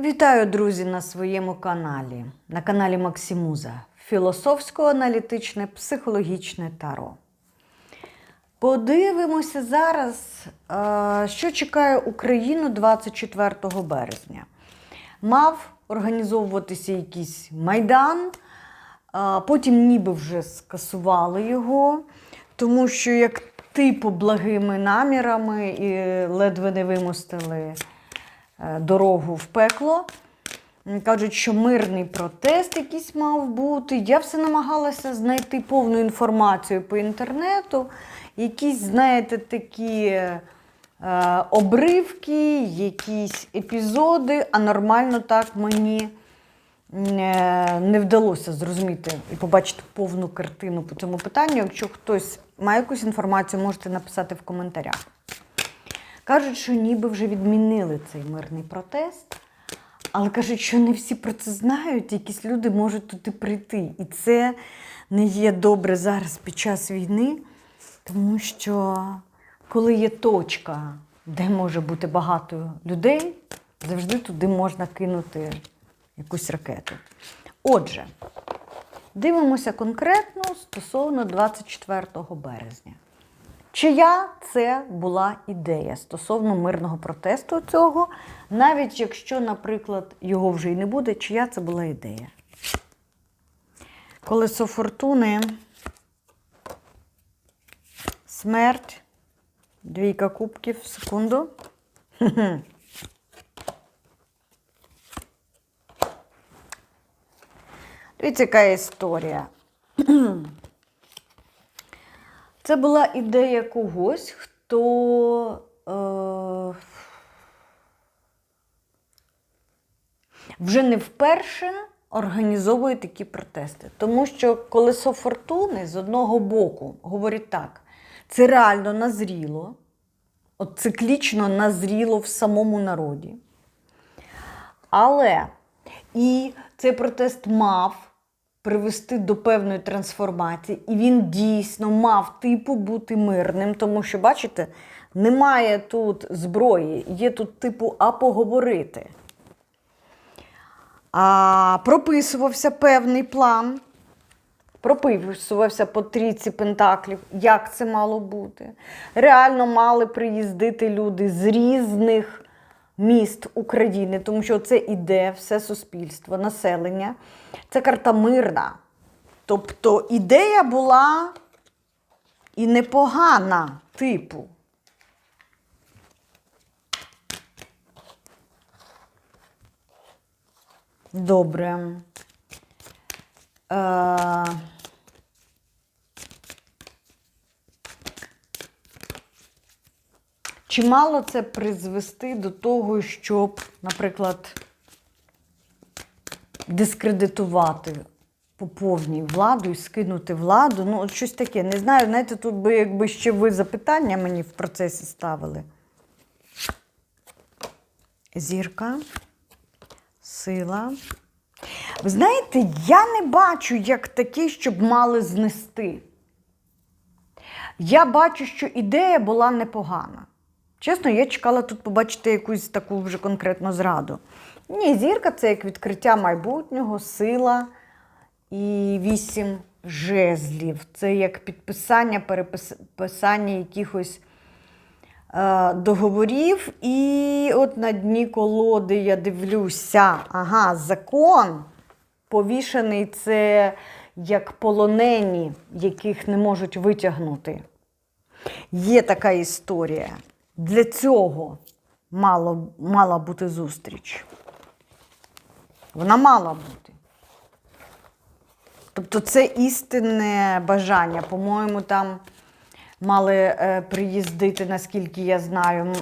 Вітаю, друзі, на своєму каналі, на каналі Максимуза Філософсько-аналітичне психологічне таро. Подивимося зараз, е, що чекає Україну 24 березня. Мав організовуватися якийсь майдан, потім ніби вже скасували його, тому що як типу благими намірами і ледве не вимостили е, дорогу в пекло. Кажуть, що мирний протест якийсь мав бути. Я все намагалася знайти повну інформацію по інтернету. Якісь, знаєте, такі е, обривки, якісь епізоди, а нормально так мені е, не вдалося зрозуміти і побачити повну картину по цьому питанню. Якщо хтось має якусь інформацію, можете написати в коментарях. Кажуть, що ніби вже відмінили цей мирний протест, але кажуть, що не всі про це знають, якісь люди можуть туди прийти. І це не є добре зараз під час війни, тому що коли є точка, де може бути багато людей, завжди туди можна кинути якусь ракету. Отже, дивимося конкретно стосовно 24 березня. Чия це була ідея стосовно мирного протесту цього, навіть якщо, наприклад, його вже й не буде, чия це була ідея? Колесо фортуни, смерть, двійка кубків, секунду. Дивіться, яка історія. Це була ідея когось, хто е, вже не вперше організовує такі протести. Тому що колесо фортуни з одного боку говорить так: це реально назріло, от циклічно назріло в самому народі. Але і цей протест мав привести до певної трансформації, і він дійсно мав типу бути мирним, тому що, бачите, немає тут зброї, є тут типу а поговорити. А прописувався певний план. Прописувався по трійці пентаклів, як це мало бути. Реально мали приїздити люди з різних міст України, тому що це іде все суспільство, населення. Це карта мирна. Тобто ідея була і непогана, типу. Добре. Е... Чи мало це призвести до того, щоб, наприклад, дискредитувати по владу і скинути владу? Ну, от щось таке. Не знаю, знаєте, тут би якби ще ви запитання мені в процесі ставили. Зірка, сила. Ви знаєте, я не бачу як таке, щоб мали знести. Я бачу, що ідея була непогана. Чесно, я чекала тут побачити якусь таку вже конкретну зраду. Ні, зірка це як відкриття майбутнього, сила і вісім жезлів. Це як підписання, переписання якихось е, договорів. І от на дні колоди я дивлюся, ага, закон повішений це як полонені, яких не можуть витягнути. Є така історія. Для цього мало, мала бути зустріч. Вона мала бути. Тобто це істинне бажання. По-моєму, там мали е, приїздити, наскільки я знаю,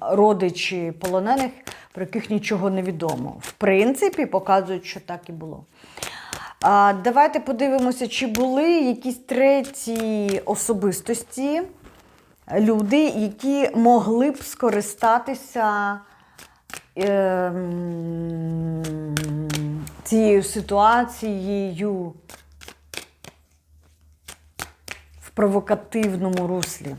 родичі полонених, про яких нічого не відомо. В принципі, показують, що так і було. Давайте подивимося, чи були якісь треті особистості люди, які могли б скористатися ем, цією ситуацією в провокативному руслі.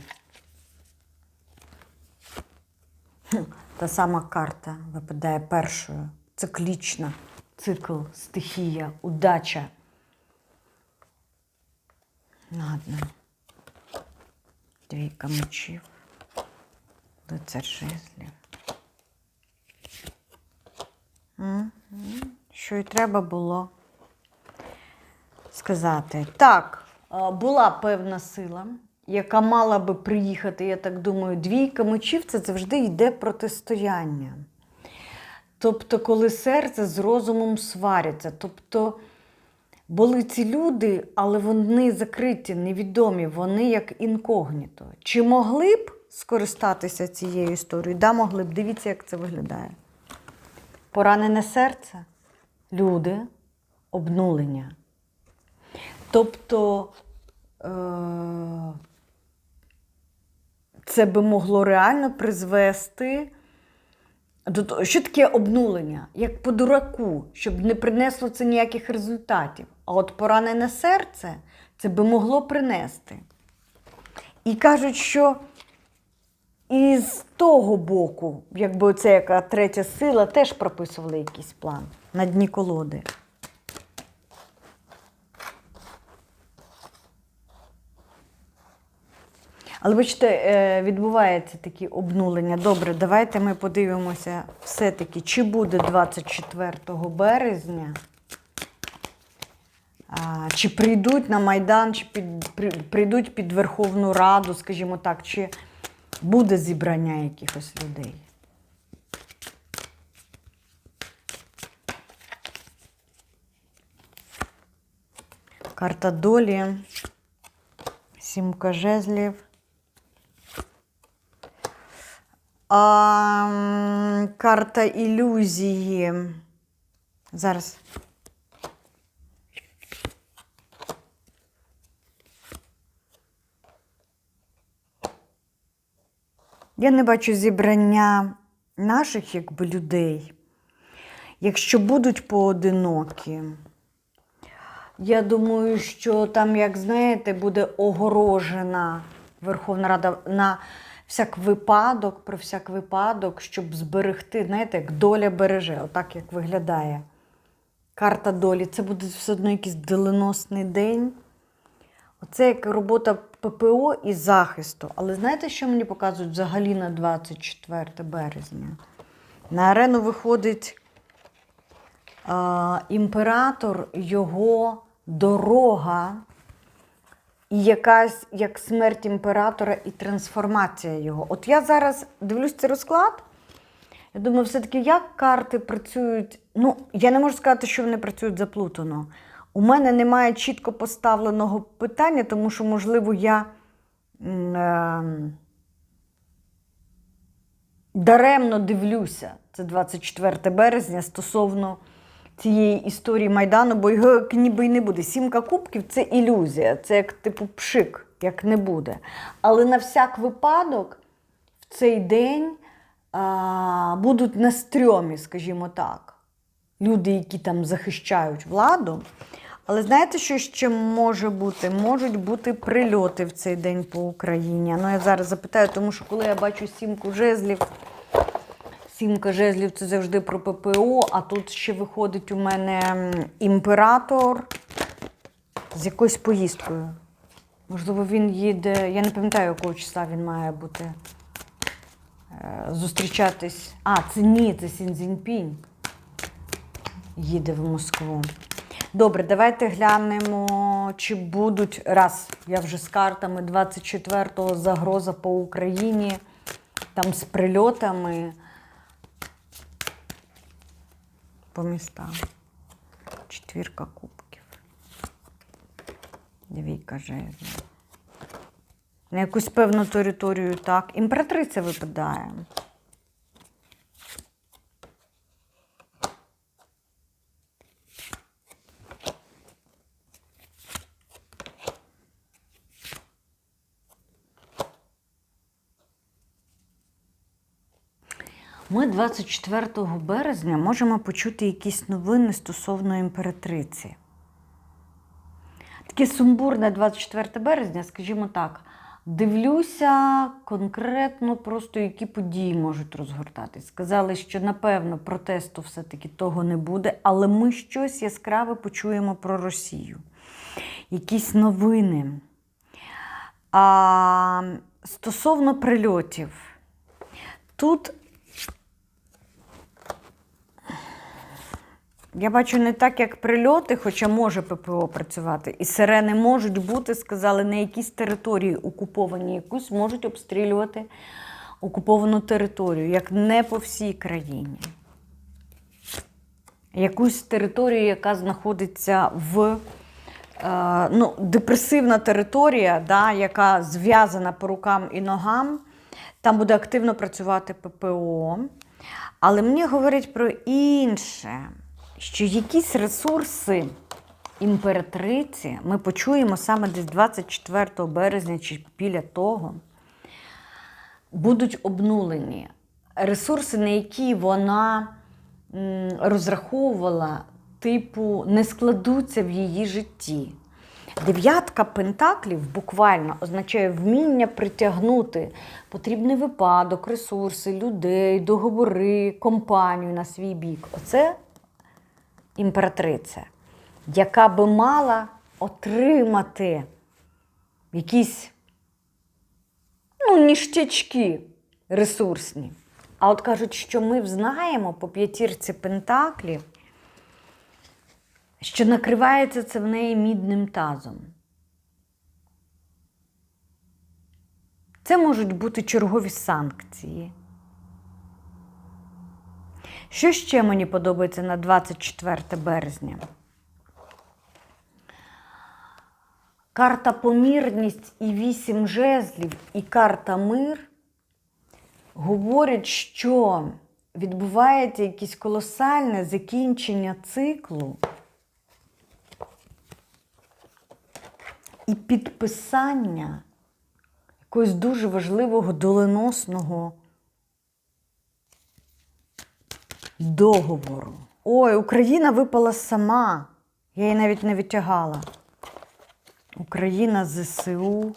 Та сама карта випадає першою. циклічна, цикл, стихія, удача. Ладно. Двійка мечів. Лицар жезлів. Що й треба було сказати. Так, е, була певна сила, яка мала би приїхати, я так думаю, двійка мечів це завжди йде протистояння. Тобто, коли серце з розумом сваряться. Тобто були ці люди, але вони закриті, невідомі, вони як інкогніто. Чи могли б скористатися цією історією? Да, могли б. Дивіться, як це виглядає. Поранене серце, люди, обнулення. Тобто е- це би могло реально призвести до того, що таке обнулення, як по дураку, щоб не принесло це ніяких результатів. А от поранене серце це би могло принести. І кажуть, що і з того боку, якби оце яка третя сила, теж прописували якийсь план на дні колоди. Але бачите, е, відбуваються такі обнулення. Добре, давайте ми подивимося все-таки, чи буде 24 березня, чи прийдуть на Майдан, чи під, при- прийдуть під Верховну Раду, скажімо так, чи буде зібрання якихось людей. Карта долі, сімка жезлів. А, карта ілюзії. Зараз. Я не бачу зібрання наших якби людей. Якщо будуть поодинокі, я думаю, що там, як знаєте, буде огорожена Верховна Рада на всяк випадок, про всяк випадок, щоб зберегти, знаєте, як доля береже, отак як виглядає. Карта долі. Це буде все одно якийсь доленосний день. Оце як робота ППО і захисту. Але знаєте, що мені показують взагалі на 24 березня? На арену виходить а, імператор, його дорога, і якась як смерть імператора і трансформація його. От я зараз дивлюсь цей розклад. Я думаю, все-таки як карти працюють. Ну, я не можу сказати, що вони працюють заплутано. У мене немає чітко поставленого питання, тому що, можливо, я е, даремно дивлюся. Це 24 березня стосовно цієї історії Майдану, бо його ніби й не буде. Сімка кубків це ілюзія, це як типу пшик, як не буде. Але на всяк випадок в цей день а, будуть на стрьомі, скажімо так, люди, які там захищають владу. Але знаєте, що ще може бути? Можуть бути прильоти в цей день по Україні. Ну, я зараз запитаю, тому що коли я бачу сімку жезлів, сімка жезлів це завжди про ППО, а тут ще виходить у мене імператор з якоюсь поїздкою. Можливо, він їде, я не пам'ятаю, якого числа він має бути. е, Зустрічатись. А, це ні, це Сін Цзіньпінь їде в Москву. Добре, давайте глянемо, чи будуть раз. Я вже з картами 24-го загроза по Україні, там з прильотами по містам. Четвірка кубків. Двійка жезлів. На якусь певну територію так. Імператриця випадає. Ми 24 березня можемо почути якісь новини стосовно імператриці. Таке сумбурне 24 березня, скажімо так. Дивлюся конкретно просто, які події можуть розгортатись. Сказали, що напевно протесту все-таки того не буде, але ми щось яскраве почуємо про Росію. Якісь новини. А, стосовно прильотів, тут я бачу не так, як прильоти, хоча може ППО працювати. І сирени можуть бути, сказали, на якійсь території окуповані, якусь можуть обстрілювати окуповану територію, як не по всій країні. Якусь територію, яка знаходиться в е, ну, депресивна територія, да, яка зв'язана по рукам і ногам, там буде активно працювати ППО. Але мені говорять про інше, що якісь ресурси імператриці ми почуємо саме десь 24 березня чи біля того, будуть обнулені. Ресурси, на які вона розраховувала, типу, не складуться в її житті. Дев'ятка пентаклів буквально означає вміння притягнути потрібний випадок, ресурси, людей, договори, компанію на свій бік. Оце імператриця, яка би мала отримати якісь ну, ніштячки ресурсні. А от кажуть, що ми знаємо по п'ятірці пентаклів, що накривається це в неї мідним тазом. Це можуть бути чергові санкції. Що ще мені подобається на 24 березня? Карта помірність і вісім жезлів, і карта мир говорять, що відбувається якесь колосальне закінчення циклу і підписання якогось дуже важливого доленосного договору. Ой, Україна випала сама. Я її навіть не витягала. Україна ЗСУ.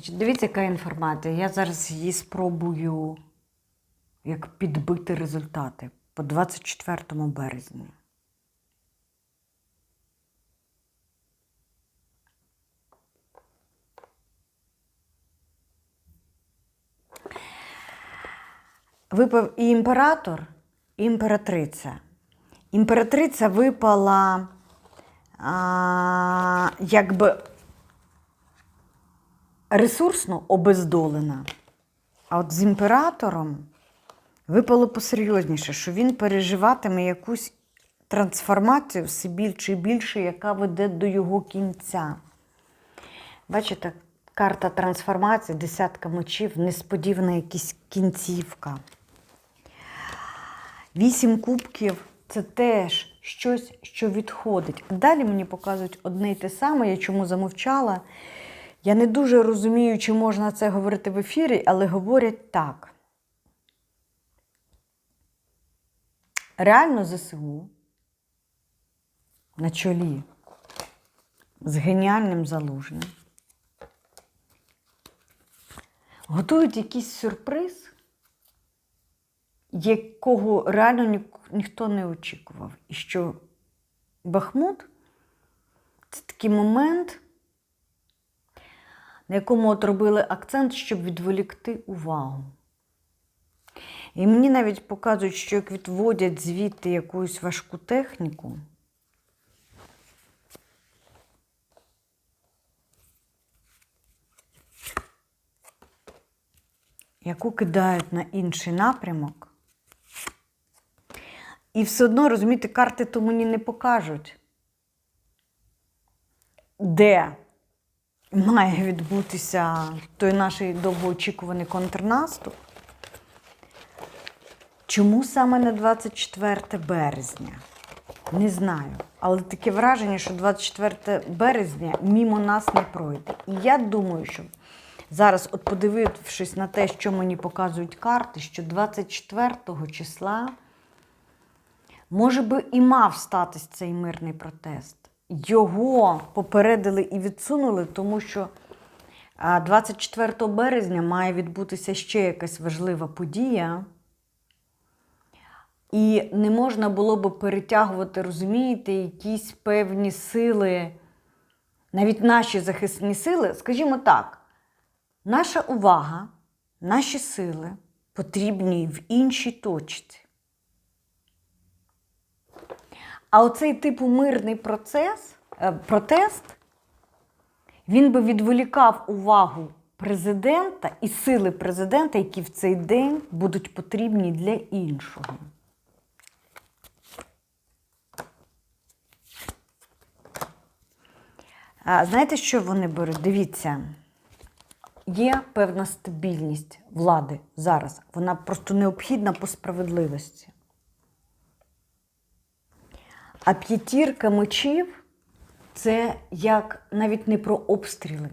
Значить, дивіться, яка інформація. Я зараз її спробую як підбити результати по 24 березні. Випав і імператор, і імператриця. Імператриця випала а, якби ресурсно обездолена. А от з імператором випало посерйозніше, що він переживатиме якусь трансформацію все більше і більше, яка веде до його кінця. Бачите, карта трансформації, десятка мечів, несподівана якась кінцівка. Вісім кубків це теж щось, що відходить. Далі мені показують одне й те саме, я чому замовчала. Я не дуже розумію, чи можна це говорити в ефірі, але говорять так. Реально ЗСУ на чолі з геніальним залужним готують якийсь сюрприз, якого реально ні, ніхто не очікував. І що Бахмут це такий момент на якому от робили акцент, щоб відволікти увагу. І мені навіть показують, що як відводять звідти якусь важку техніку, яку кидають на інший напрямок. І все одно, розумієте, карти то мені не покажуть, де має відбутися той наш довгоочікуваний контрнаступ. Чому саме на 24 березня? Не знаю. Але таке враження, що 24 березня мімо нас не пройде. І я думаю, що зараз, от подивившись на те, що мені показують карти, що 24 числа може би і мав статись цей мирний протест. Його попередили і відсунули, тому що 24 березня має відбутися ще якась важлива подія. І не можна було би перетягувати, розумієте, якісь певні сили, навіть наші захисні сили, скажімо так, наша увага, наші сили потрібні в іншій точці. А оцей типу мирний процес, е, протест, він би відволікав увагу президента і сили президента, які в цей день будуть потрібні для іншого. А, Знаєте, що вони беруть? Дивіться, є певна стабільність влади зараз. Вона просто необхідна по справедливості. А п'ятірка мечів це як навіть не про обстріли.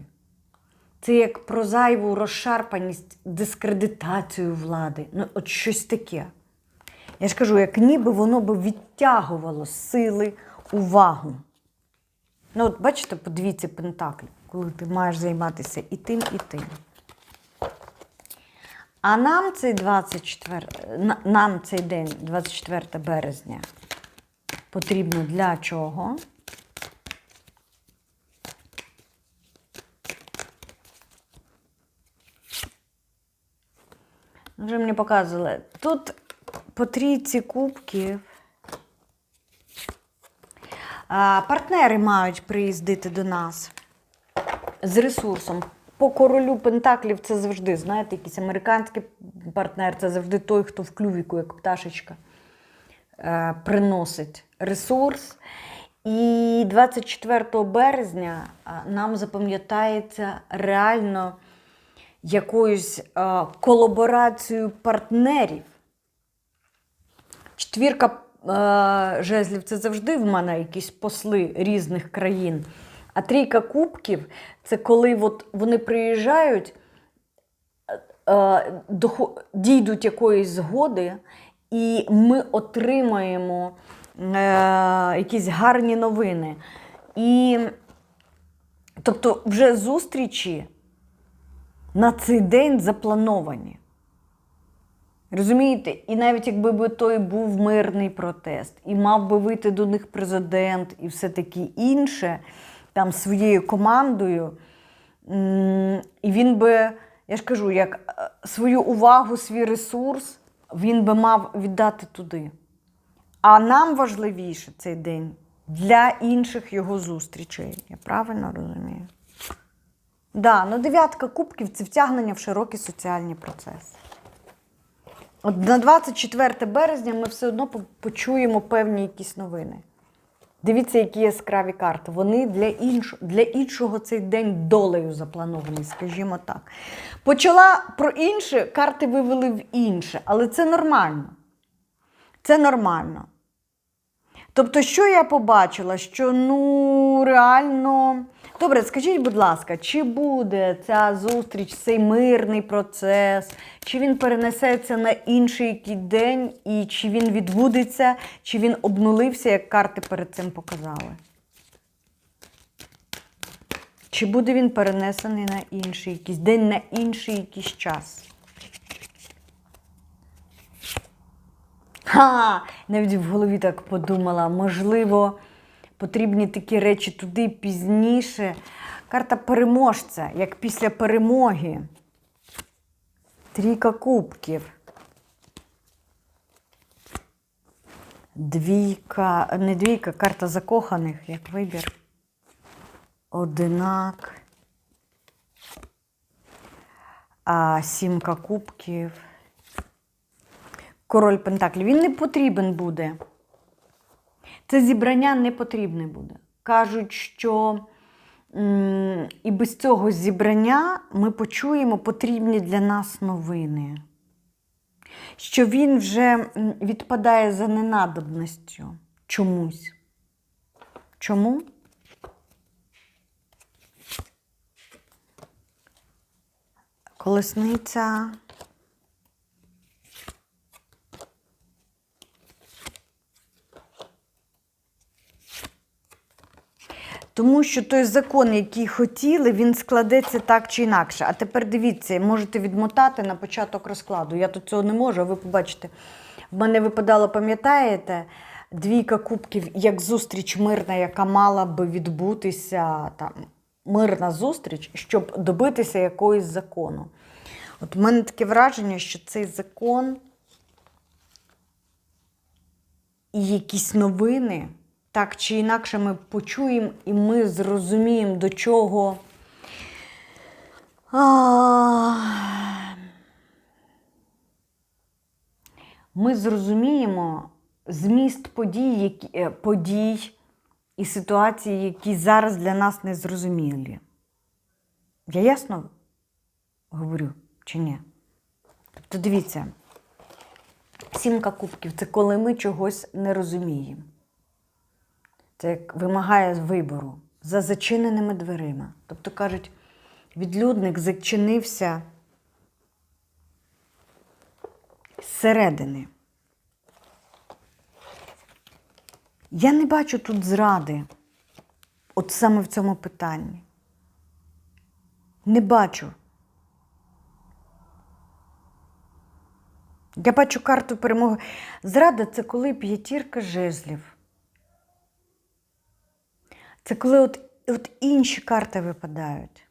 Це як про зайву розшарпаність, дискредитацію влади. Ну, от щось таке. Я ж кажу, як ніби воно би відтягувало сили увагу. Ну, от бачите, подивіться Пентаклі, коли ти маєш займатися і тим, і тим. А нам цей 24, на- нам цей день, 24 березня, потрібно для чого? Вже мені показували. Тут по трійці кубків. А, партнери мають приїздити до нас з ресурсом. По королю Пентаклів це завжди, знаєте, якийсь американський партнер, це завжди той, хто в клювіку, як пташечка, е, приносить ресурс. І 24 березня нам запам'ятається реально якоюсь колаборацією партнерів. Четвірка жезлів це завжди в мене якісь посли різних країн. А трійка кубків це коли от вони приїжджають, дійдуть якоїсь згоди, і ми отримаємо якісь гарні новини. І тобто вже зустрічі на цей день заплановані. Розумієте? І навіть якби би той був мирний протест, і мав би вийти до них президент і все таке інше, там своєю командою, і він би, я ж кажу, як е, свою увагу, свій ресурс він би мав віддати туди. А нам важливіше цей день для інших його зустрічей. Я правильно розумію? Да, ну дев'ятка кубків це втягнення в широкі соціальні процеси. От на 24 березня ми все одно почуємо певні якісь новини. Дивіться, які яскраві карти. Вони для іншого, для іншого цей день долею запланований, скажімо так. Почала про інше, карти вивели в інше, але це нормально. Це нормально. Тобто, що я побачила? Що ну реально. Добре, скажіть, будь ласка, чи буде ця зустріч, цей мирний процес, чи він перенесеться на інший день, і чи він відбудеться, чи він обнулився, як карти перед цим показали? Чи буде він перенесений на інший якийсь день, на інший якийсь час? Ха! Навіть в голові так подумала. Можливо, потрібні такі речі туди пізніше. Карта переможця, як після перемоги. Трійка кубків. Двійка, не двійка, карта закоханих, як вибір. Одинак. А сімка кубків. Король Пентаклів. Він не потрібен буде. Це зібрання не потрібне буде. Кажуть, що І без цього зібрання ми почуємо потрібні для нас новини. Що він вже відпадає за ненадобністю чомусь. Чому? Колесниця. Тому що той закон, який хотіли, він складеться так чи інакше. А тепер дивіться, можете відмотати на початок розкладу. Я тут цього не можу, а ви побачите. В мене випадало, пам'ятаєте, двійка кубків як зустріч мирна, яка мала би відбутися там, мирна зустріч, щоб добитися якогось закону. От в мене таке враження, що цей закон і якісь новини, так чи інакше ми почуємо і ми зрозуміємо, до чого. Ми зрозуміємо зміст подій, які, е, подій і ситуацій, які зараз для нас не зрозумілі. Я ясно говорю чи ні? Тобто дивіться, сімка кубків це коли ми чогось не розуміємо. Це як вимагає вибору за зачиненими дверима. Тобто кажуть, відлюдник зачинився зсередини. Я не бачу тут зради, от саме в цьому питанні. Не бачу. Я бачу карту перемоги. Зрада це коли п'ятірка жезлів. Це коли от, от інші карти випадають.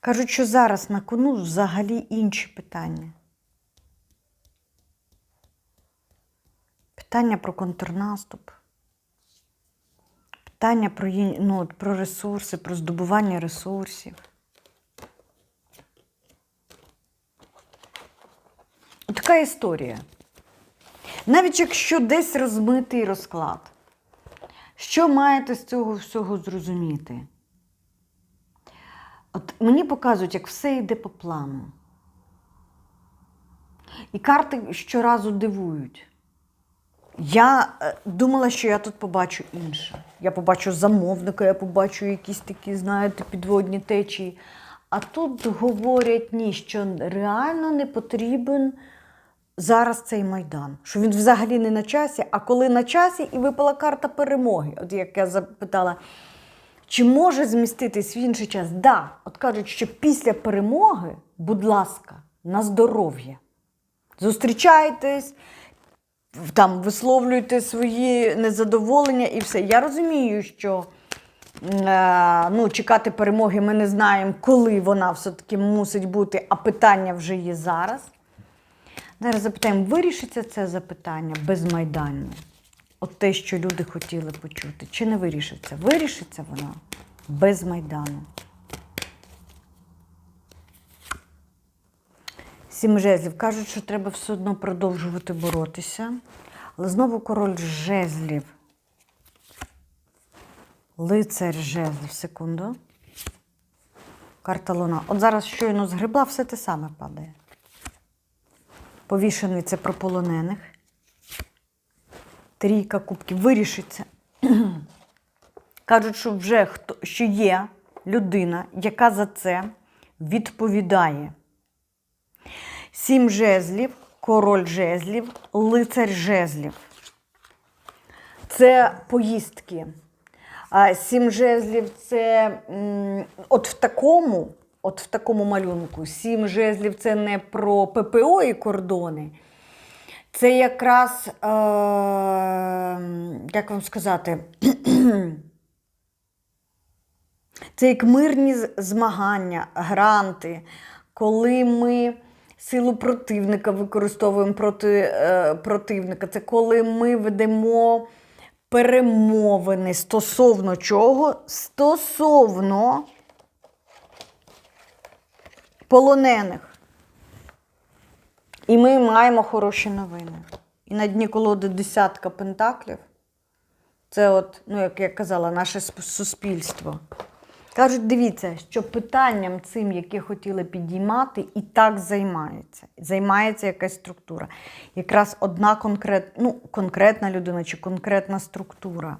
Кажуть, що зараз на кону взагалі інші питання. Питання про контрнаступ, питання про, ну, про ресурси, про здобування ресурсів. Така історія. Навіть якщо десь розмитий розклад, що маєте з цього всього зрозуміти? От мені показують, як все йде по плану. І карти щоразу дивують. Я е, думала, що я тут побачу інше. Я побачу замовника, я побачу якісь такі, знаєте, підводні течії. А тут говорять ні, що реально не потрібен зараз цей майдан. Що він взагалі не на часі, а коли на часі, і випала карта перемоги. От як я запитала, чи може зміститись в інший час? Так, да. от кажуть, що після перемоги, будь ласка, на здоров'я. Зустрічайтесь, там висловлюйте свої незадоволення і все. Я розумію, що е, ну, чекати перемоги ми не знаємо, коли вона все-таки мусить бути, а питання вже є зараз. Зараз запитаємо, вирішиться це запитання без Майдану? От те, що люди хотіли почути, чи не вирішиться? Вирішиться воно без Майдану. Сім жезлів. Кажуть, що треба все одно продовжувати боротися. Але знову король жезлів. Лицар жезлів. Секунду. Карта Луна. От зараз щойно згребла, все те саме падає. Повішений це про полонених. Трійка кубків вирішиться. Кажуть, що вже хто, що є людина, яка за це відповідає. Сім жезлів, король жезлів, лицар жезлів. Це поїздки. А сім жезлів це от в такому, от в такому малюнку. Сім жезлів це не про ППО і кордони. Це якраз, е, як вам сказати, це як мирні змагання, гранти, коли ми силу противника використовуємо проти е, противника. Це коли ми ведемо перемовини стосовно чого? Стосовно полонених. І ми маємо хороші новини. І на дні колоди десятка пентаклів. Це, от, ну, як я казала, наше суспільство. Кажуть, дивіться, що питанням цим, яке хотіли підіймати, і так займається. Займається якась структура. Якраз одна конкрет, ну, конкретна людина чи конкретна структура.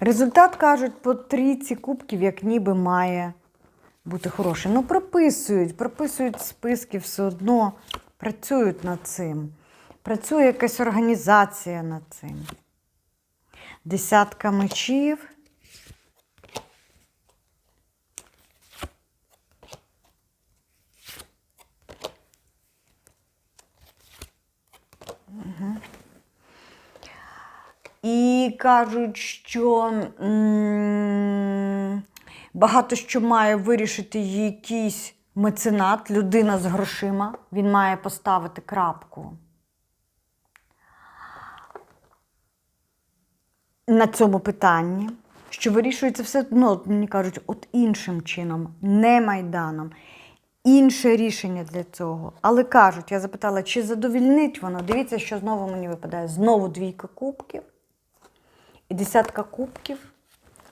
Результат кажуть, по трійці кубків, як ніби має бути хороший. Ну, прописують, прописують списки все одно, працюють над цим. Працює якась організація над цим. Десятка мечів. Мгм. І кажуть, що багато що має вирішити якийсь меценат, людина з грошима. Він має поставити крапку. на цьому питанні, що вирішується все одно, от мені кажуть, от іншим чином, не майданом. Інше рішення для цього. Але кажуть, я запитала, чи задовільнить воно. Дивіться, що знову мені випадає. Знову двійка кубків і десятка кубків.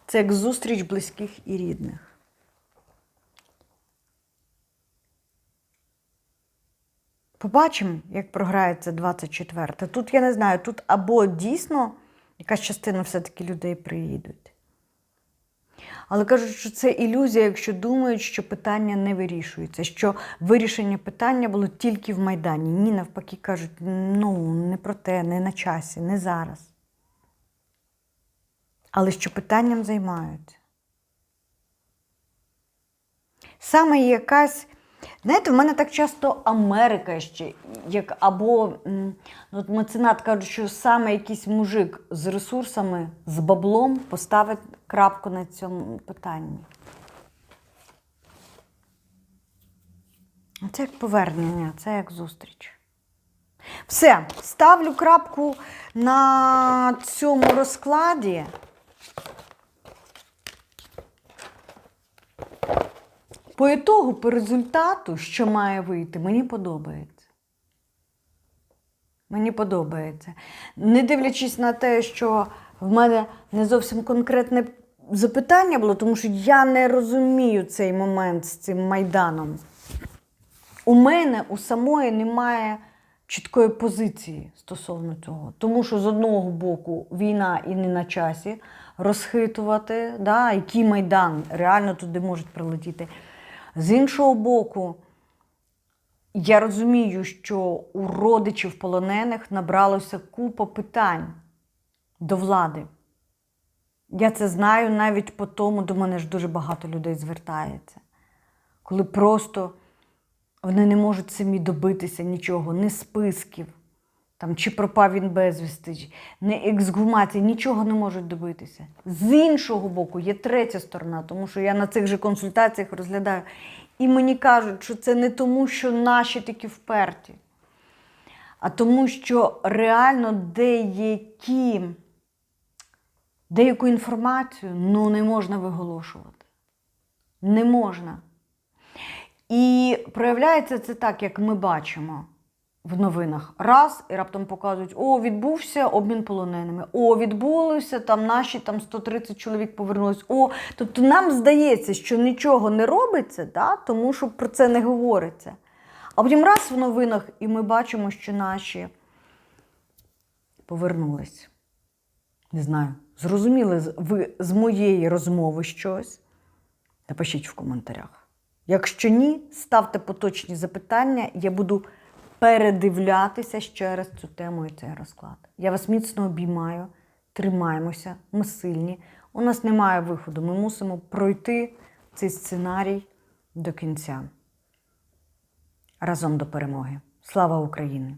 Це як зустріч близьких і рідних. Побачимо, як програється 24. Тут я не знаю, тут або дійсно якась частина все-таки людей приїдуть. Але кажуть, що це ілюзія, якщо думають, що питання не вирішується, що вирішення питання було тільки в Майдані. Ні, навпаки, кажуть, ну, не про те, не на часі, не зараз. Але що питанням займаються. Саме якась Знаєте, в мене так часто Америка ще, як або ну, от меценат кажуть, що саме якийсь мужик з ресурсами, з баблом поставить крапку на цьому питанні. Це як повернення, це як зустріч. Все, ставлю крапку на цьому розкладі. По ітогу, по результату, що має вийти, мені подобається. Мені подобається. Не дивлячись на те, що в мене не зовсім конкретне запитання було, тому що я не розумію цей момент з цим майданом. У мене у самої немає чіткої позиції стосовно цього. Тому що з одного боку війна і не на часі розхитувати, да, який майдан реально туди можуть прилетіти. З іншого боку, я розумію, що у родичів полонених набралося купа питань до влади. Я це знаю навіть по тому, до мене ж дуже багато людей звертається. Коли просто вони не можуть самі добитися нічого, ні списків, там, чи пропав він безвісти, не ексгумації, нічого не можуть добитися. З іншого боку, є третя сторона, тому що я на цих же консультаціях розглядаю. І мені кажуть, що це не тому, що наші такі вперті, а тому, що реально деякі, деяку інформацію ну, не можна виголошувати. Не можна. І проявляється це так, як ми бачимо в новинах. Раз, і раптом показують, о, відбувся обмін полоненими, о, відбулося, там наші там 130 чоловік повернулись. О, тобто нам здається, що нічого не робиться, да, тому що про це не говориться. А потім раз в новинах, і ми бачимо, що наші повернулись. Не знаю, зрозуміли ви з моєї розмови щось? Напишіть в коментарях. Якщо ні, ставте поточні запитання, я буду передивлятися ще раз цю тему і цей розклад. Я вас міцно обіймаю, тримаємося, ми сильні. У нас немає виходу. Ми мусимо пройти цей сценарій до кінця. Разом до перемоги. Слава Україні!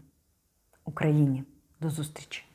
Україні! До зустрічі!